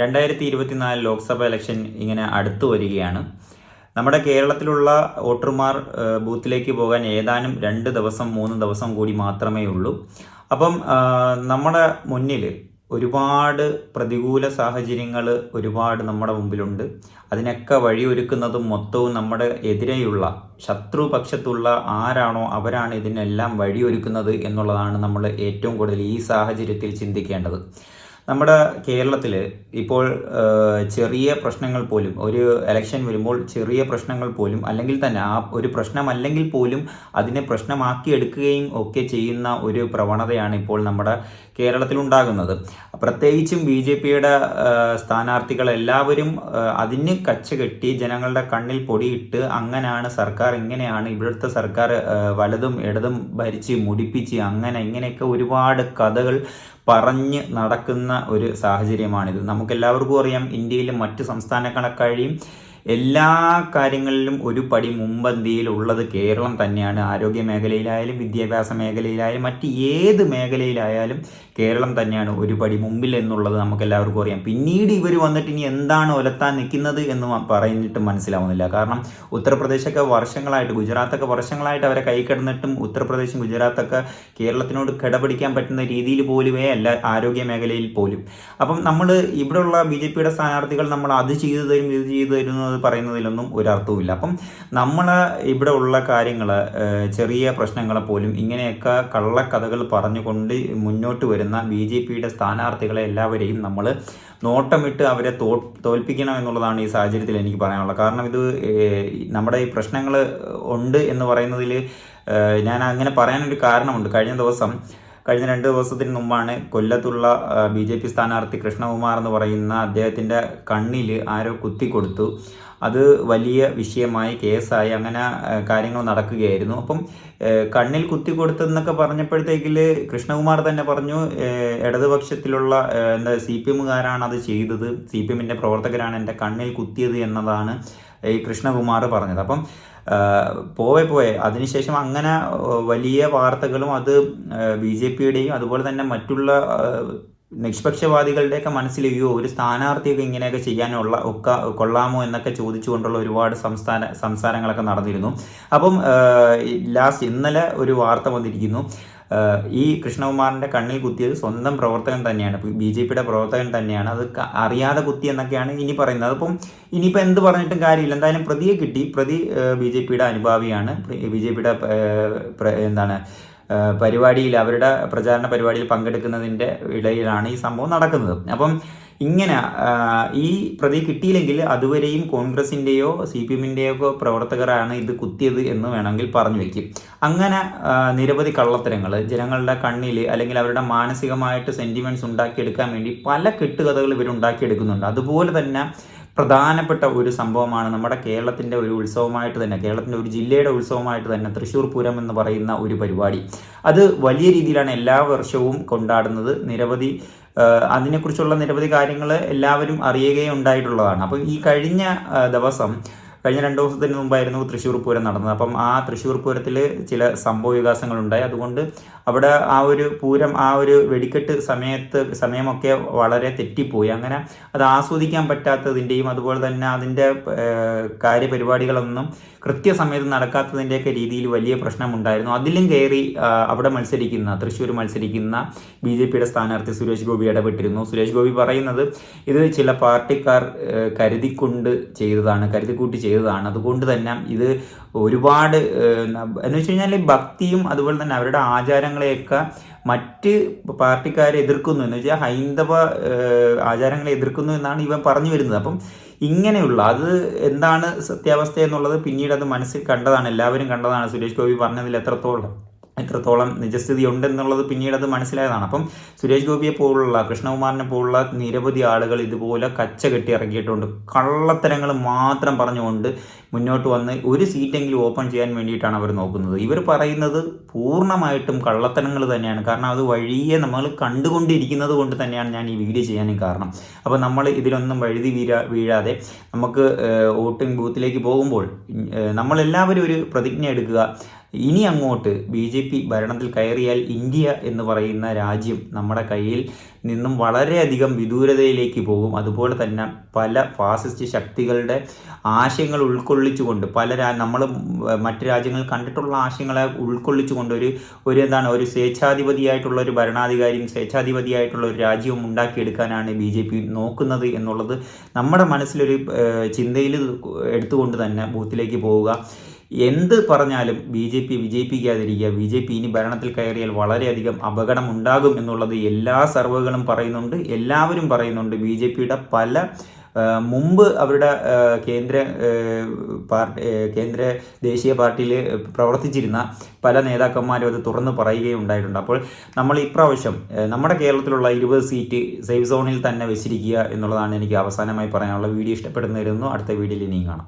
രണ്ടായിരത്തി ഇരുപത്തിനാല് ലോക്സഭ ഇലക്ഷൻ ഇങ്ങനെ അടുത്തു വരികയാണ്. നമ്മുടെ കേരളത്തിലുള്ള വോട്ടർമാർ ബൂത്തിലേക്ക് പോകാൻ ഏതാനും രണ്ട് ദിവസം മൂന്ന് ദിവസം കൂടി മാത്രമേ ഉള്ളൂ. അപ്പം നമ്മുടെ മുന്നിൽ ഒരുപാട് പ്രതികൂല സാഹചര്യങ്ങൾ ഒരുപാട് നമ്മുടെ മുമ്പിലുണ്ട്. അതിനൊക്കെ വഴിയൊരുക്കുന്നതും മൊത്തവും നമ്മുടെ എതിരെയുള്ള ശത്രുപക്ഷത്തുള്ള ആരാണോ അവരാണ് ഇതിനെല്ലാം വഴിയൊരുക്കുന്നത് എന്നുള്ളതാണ് നമ്മൾ ഏറ്റവും കൂടുതൽ ഈ സാഹചര്യത്തിൽ ചിന്തിക്കേണ്ടത്. നമ്മുടെ കേരളത്തിൽ ഇപ്പോൾ ചെറിയ പ്രശ്നങ്ങൾ പോലും ഒരു എലക്ഷൻ വരുമ്പോൾ ചെറിയ പ്രശ്നങ്ങൾ പോലും അല്ലെങ്കിൽ തന്നെ ആ ഒരു പ്രശ്നമല്ലെങ്കിൽ പോലും അതിനെ പ്രശ്നമാക്കി എടുക്കുകയും ഒക്കെ ചെയ്യുന്ന ഒരു പ്രവണതയാണ് ഇപ്പോൾ നമ്മുടെ കേരളത്തിൽ ഉണ്ടാകുന്നത് പ്രത്യേകിച്ചും ബി ജെ പിയുടെ സ്ഥാനാർത്ഥികൾ എല്ലാവരും അതിന് കച്ചകെട്ടി ജനങ്ങളുടെ കണ്ണിൽ പൊടിയിട്ട് അങ്ങനെയാണ് സർക്കാർ ഇങ്ങനെയാണ് ഇവിടുത്തെ സർക്കാർ വലതും ഇടതും ഭരിച്ച് മുടിപ്പിച്ച് അങ്ങനെ ഇങ്ങനെയൊക്കെ ഒരുപാട് കഥകൾ പറഞ്ഞ് നടക്കുന്ന ഒരു സാഹചര്യമാണിത്. നമുക്കെല്ലാവർക്കും അറിയാം ഇന്ത്യയിലെ മറ്റ് സംസ്ഥാനങ്ങളെക്കാളും എല്ലാ കാര്യങ്ങളിലും ഒരു പടി മുമ്പന്തിയിൽ ഉള്ളത് കേരളം തന്നെയാണ്. ആരോഗ്യ മേഖലയിലായാലും വിദ്യാഭ്യാസ മേഖലയിലായാലും മറ്റ് ഏത് മേഖലയിലായാലും കേരളം തന്നെയാണ് ഒരു പടി മുമ്പിൽ എന്നുള്ളത് നമുക്ക് എല്ലാവർക്കും അറിയാം. പിന്നീട് ഇവർ വന്നിട്ട് ഇനി എന്താണ് ഒലത്താൻ നിൽക്കുന്നത് എന്ന് പറഞ്ഞിട്ട് മനസ്സിലാവുന്നില്ല. കാരണം ഉത്തർപ്രദേശൊക്കെ വർഷങ്ങളായിട്ട് ഗുജറാത്തൊക്കെ വർഷങ്ങളായിട്ട് അവരെ കൈ കിടന്നിട്ടും ഉത്തർപ്രദേശും ഗുജറാത്തൊക്കെ കേരളത്തിനോട് കിടപിടിക്കാൻ പറ്റുന്ന രീതിയിൽ പോലുമേ അല്ല ആരോഗ്യ മേഖലയിൽ പോലും. അപ്പം നമ്മൾ ഇവിടെയുള്ള ബി ജെ പിയുടെ സ്ഥാനാർത്ഥികൾ നമ്മൾ അത് ചെയ്തു തരും ഇത് ചെയ്തു തരും എന്ന് പറയുന്നതിലൊന്നും ഒരർത്ഥവുമില്ല. അപ്പം നമ്മൾ ഇവിടെ ഉള്ള കാര്യങ്ങൾ ചെറിയ പ്രശ്നങ്ങളെ പോലും ഇങ്ങനെയൊക്കെ കള്ളക്കഥകൾ പറഞ്ഞുകൊണ്ട് മുന്നോട്ട് വരുന്ന ബി ജെ പിയുടെ സ്ഥാനാർത്ഥികളെ എല്ലാവരെയും നമ്മൾ നോട്ടമിട്ട് അവരെ തോ തോൽപ്പിക്കണം എന്നുള്ളതാണ് ഈ സാഹചര്യത്തിൽ എനിക്ക് പറയാനുള്ളത്. കാരണം ഇത് നമ്മുടെ ഈ പ്രശ്നങ്ങൾ ഉണ്ട് എന്ന് പറയുന്നതിൽ ഞാൻ അങ്ങനെ പറയാനൊരു കാരണമുണ്ട്. കഴിഞ്ഞ ദിവസം കഴിഞ്ഞ രണ്ട് ദിവസത്തിന് മുമ്പാണ് കൊല്ലത്തുള്ള ബി ജെ പി സ്ഥാനാർത്ഥി കൃഷ്ണകുമാർ എന്ന് പറയുന്ന അദ്ദേഹത്തിന്റെ കണ്ണിൽ ആരോ കുത്തിക്കൊടുത്തു അത് വലിയ വിഷയമായി കേസായി അങ്ങനെ കാര്യങ്ങൾ നടക്കുകയായിരുന്നു. അപ്പം കണ്ണിൽ കുത്തിക്കൊടുത്തെന്നൊക്കെ പറഞ്ഞപ്പോഴത്തേക്കിൽ കൃഷ്ണകുമാർ തന്നെ പറഞ്ഞു ഇടതുപക്ഷത്തിലുള്ള എന്താ സി പി എമ്മുകാരാണ് അത് ചെയ്തത് സി പി എമ്മിന്റെ പ്രവർത്തകരാണ് എന്റെ കണ്ണിൽ കുത്തിയത് എന്നതാണ് ഈ കൃഷ്ണകുമാർ പറഞ്ഞത്. അപ്പം പോവെ പോയെ അതിനുശേഷം അങ്ങനെ വലിയ വാർത്തകളും അത് ബി ജെ പിയുടെയും അതുപോലെ തന്നെ മറ്റുള്ള നിഷ്പക്ഷവാദികളുടെയൊക്കെ നിഷ്പക്ഷവാദികളുടെയൊക്കെ അയ്യോ ഒരു സ്ഥാനാർത്ഥിയൊക്കെ ഇങ്ങനെയൊക്കെ ചെയ്യാനുള്ള ഒക്കെ കൊള്ളാമോ എന്നൊക്കെ ചോദിച്ചുകൊണ്ടുള്ള ഒരുപാട് സംസ്ഥാന സംസാരങ്ങളൊക്കെ നടന്നിരുന്നു. അപ്പം ലാസ്റ്റ് ഇന്നലെ ഒരു വാർത്ത വന്നിരിക്കുന്നു. ഈ കൃഷ്ണകുമാറിന്റെ കണ്ണിൽ കുത്തിയത് സ്വന്തം പ്രവർത്തകൻ തന്നെയാണ്. ബി ജെ പിയുടെ പ്രവർത്തകൻ തന്നെയാണ്. അത് അറിയാതെ കുത്തി എന്നൊക്കെയാണ് ഇനി പറയുന്നത്. അപ്പം ഇനിയിപ്പോൾ എന്ത് പറഞ്ഞിട്ടും കാര്യമില്ല. എന്തായാലും പ്രതിയെ കിട്ടി. പ്രതി ബി ജെ പിയുടെ അനുഭാവിയാണ്. ബി ജെ പിയുടെ എന്താണ് പരിപാടിയിൽ അവരുടെ പ്രചാരണ പരിപാടിയിൽ പങ്കെടുക്കുന്നതിന്റെ ഇടയിലാണ് ഈ സംഭവം നടക്കുന്നത്. അപ്പം ഇങ്ങനെ ഈ പ്രതി കിട്ടിയില്ലെങ്കിൽ അതുവരെയും കോൺഗ്രസിന്റെയോ സി പി എമ്മിന്റെയോ പ്രവർത്തകരാണ് ഇത് കുത്തിയത് എന്ന് വേണമെങ്കിൽ പറഞ്ഞു വെക്കും. അങ്ങനെ നിരവധി കള്ളത്തരങ്ങൾ ജനങ്ങളുടെ കണ്ണിൽ അല്ലെങ്കിൽ അവരുടെ മാനസികമായിട്ട് സെന്റിമെന്റ്സ് ഉണ്ടാക്കിയെടുക്കാൻ വേണ്ടി പല കെട്ടുകഥകൾ ഇവർ ഉണ്ടാക്കിയെടുക്കുന്നുണ്ട്. അതുപോലെ തന്നെ പ്രധാനപ്പെട്ട ഒരു സംഭവമാണ് നമ്മുടെ കേരളത്തിന്റെ ഒരു ഉത്സവമായിട്ട് തന്നെ കേരളത്തിന്റെ ഒരു ജില്ലയുടെ ഉത്സവമായിട്ട് തന്നെ തൃശ്ശൂർ പൂരം എന്ന് പറയുന്ന ഒരു പരിപാടി. അത് വലിയ രീതിയിലാണ് എല്ലാ വർഷവും കൊണ്ടാടുന്നത്. നിരവധി അതിനെക്കുറിച്ചുള്ള നിരവധി കാര്യങ്ങൾ എല്ലാവരും അറിയുകയും ഉണ്ടായിട്ടുള്ളതാണ് അപ്പം ഈ കഴിഞ്ഞ ദിവസം കഴിഞ്ഞ രണ്ട് ദിവസത്തിന് മുമ്പായിരുന്നു തൃശ്ശൂർ പൂരം നടന്നത്. അപ്പം ആ തൃശ്ശൂർ പൂരത്തിൽ ചില സംഭവ വികാസങ്ങളുണ്ടായി. അതുകൊണ്ട് അവിടെ ആ ഒരു പൂരം ആ ഒരു വെടിക്കെട്ട് സമയത്ത് സമയമൊക്കെ വളരെ തെറ്റിപ്പോയി. അങ്ങനെ അത് ആസ്വദിക്കാൻ പറ്റാത്തതിന്റെയും അതുപോലെ തന്നെ അതിന്റെ കാര്യപരിപാടികളൊന്നും കൃത്യസമയത്ത് നടക്കാത്തതിന്റെയൊക്കെ രീതിയിൽ വലിയ പ്രശ്നമുണ്ടായിരുന്നു. അതിലും കയറി അവിടെ മത്സരിക്കുന്ന തൃശ്ശൂർ മത്സരിക്കുന്ന ബി ജെ പിയുടെ സ്ഥാനാർത്ഥി സുരേഷ് ഗോപി ഇടപെട്ടിരുന്നു. സുരേഷ് ഗോപി പറയുന്നത് ഇത് ചില പാർട്ടിക്കാർ കരുതിക്കൊണ്ട് ചെയ്തതാണ് കരുതിക്കൂട്ടി ചെയ്തതാണ്. അതുകൊണ്ട് തന്നെ ഇത് ഒരുപാട് എന്ന് വെച്ച് കഴിഞ്ഞാൽ ഭക്തിയും അതുപോലെ തന്നെ അവരുടെ ആചാരങ്ങളെയൊക്കെ മറ്റ് പാർട്ടിക്കാരെ എതിർക്കുന്നു എന്ന് വെച്ചാൽ ഹൈന്ദവ ആചാരങ്ങളെ എതിർക്കുന്നു എന്നാണ് ഇവൻ പറഞ്ഞു വരുന്നത്. അപ്പം ഇങ്ങനെയുള്ള അത് എന്താണ് സത്യാവസ്ഥ എന്നുള്ളത് പിന്നീട് അത് മനസ്സിൽ കണ്ടതാണ് എല്ലാവരും കണ്ടതാണ്. സുരേഷ് ഗോപി പറഞ്ഞതിൽ എത്രത്തോളം എത്രത്തോളം നിജസ്ഥിതി ഉണ്ടെന്നുള്ളത് പിന്നീട് അത് മനസ്സിലായതാണ്. അപ്പം സുരേഷ് ഗോപിയെ പോലുള്ള കൃഷ്ണകുമാറിനെ പോലുള്ള നിരവധി ആളുകൾ ഇതുപോലെ കച്ച കെട്ടി ഇറങ്ങിയിട്ടുണ്ട് കള്ളത്തരങ്ങൾ മാത്രം പറഞ്ഞുകൊണ്ട് മുന്നോട്ട് വന്ന് ഒരു സീറ്റെങ്കിലും ഓപ്പൺ ചെയ്യാൻ വേണ്ടിയിട്ടാണ് അവർ നോക്കുന്നത്. ഇവർ പറയുന്നത് പൂർണമായിട്ടും കള്ളത്തരങ്ങൾ തന്നെയാണ്. കാരണം അത് വഴിയെ നമ്മൾ കണ്ടുകൊണ്ടിരിക്കുന്നത് കൊണ്ട് തന്നെയാണ് ഞാൻ ഈ വീഡിയോ ചെയ്യാനും കാരണം. അപ്പോൾ നമ്മൾ ഇതിലൊന്നും വഴുതി വീഴാ വീഴാതെ നമുക്ക് വോട്ടിംഗ് ബൂത്തിലേക്ക് പോകുമ്പോൾ നമ്മളെല്ലാവരും ഒരു പ്രതിജ്ഞ എടുക്കുക. ഇനി അങ്ങോട്ട് ബി ജെ പി ഭരണത്തിൽ കയറിയാൽ ഇന്ത്യ എന്ന് പറയുന്ന രാജ്യം നമ്മുടെ കയ്യിൽ നിന്നും വളരെയധികം വിദൂരതയിലേക്ക് പോകും. അതുപോലെ തന്നെ പല ഫാസിസ്റ്റ് ശക്തികളുടെ ആശയങ്ങൾ ഉൾക്കൊള്ളിച്ചുകൊണ്ട് പല നമ്മൾ മറ്റ് രാജ്യങ്ങൾ കണ്ടിട്ടുള്ള ആശയങ്ങളെ ഉൾക്കൊള്ളിച്ചുകൊണ്ട് ഒരു ഒരു എന്താണ് ഒരു സ്വേച്ഛാധിപതിയായിട്ടുള്ള ഒരു ഭരണാധികാരിയും സ്വേച്ഛാധിപതിയായിട്ടുള്ള ഒരു രാജ്യവും ഉണ്ടാക്കിയെടുക്കാനാണ് ബി ജെ പി നോക്കുന്നത് എന്നുള്ളത് നമ്മുടെ മനസ്സിലൊരു ചിന്തയിൽ എടുത്തുകൊണ്ട് തന്നെ ബൂത്തിലേക്ക് പോവുക. എന്ത് പറഞ്ഞാലും ബി ജെ പി വിജയിപ്പിക്കാതിരിക്കുക ബി ജെ പി ഇനി ഭരണത്തിൽ കയറിയാൽ വളരെയധികം അപകടം ഉണ്ടാകും എന്നുള്ളത് എല്ലാ സർവേകളും പറയുന്നുണ്ട് എല്ലാവരും പറയുന്നുണ്ട്. ബി ജെ പിയുടെ പല മുമ്പ് അവരുടെ കേന്ദ്ര പാർട്ടി കേന്ദ്ര ദേശീയ പാർട്ടിയിൽ പ്രവർത്തിച്ചിരുന്ന പല നേതാക്കന്മാരും അത് തുറന്ന് പറയുകയുണ്ടായിട്ടുണ്ട് അപ്പോൾ നമ്മൾ ഇപ്രാവശ്യം നമ്മുടെ കേരളത്തിലുള്ള ഇരുപത് സീറ്റ് സേഫ് സോണിൽ തന്നെ വെച്ചിരിക്കുക എന്നുള്ളതാണ് എനിക്ക് അവസാനമായി പറയാനുള്ള വീഡിയോ ഇഷ്ടപ്പെടുന്നതായിരുന്നു അടുത്ത വീഡിയോയിൽ ഇനിയും കാണാം.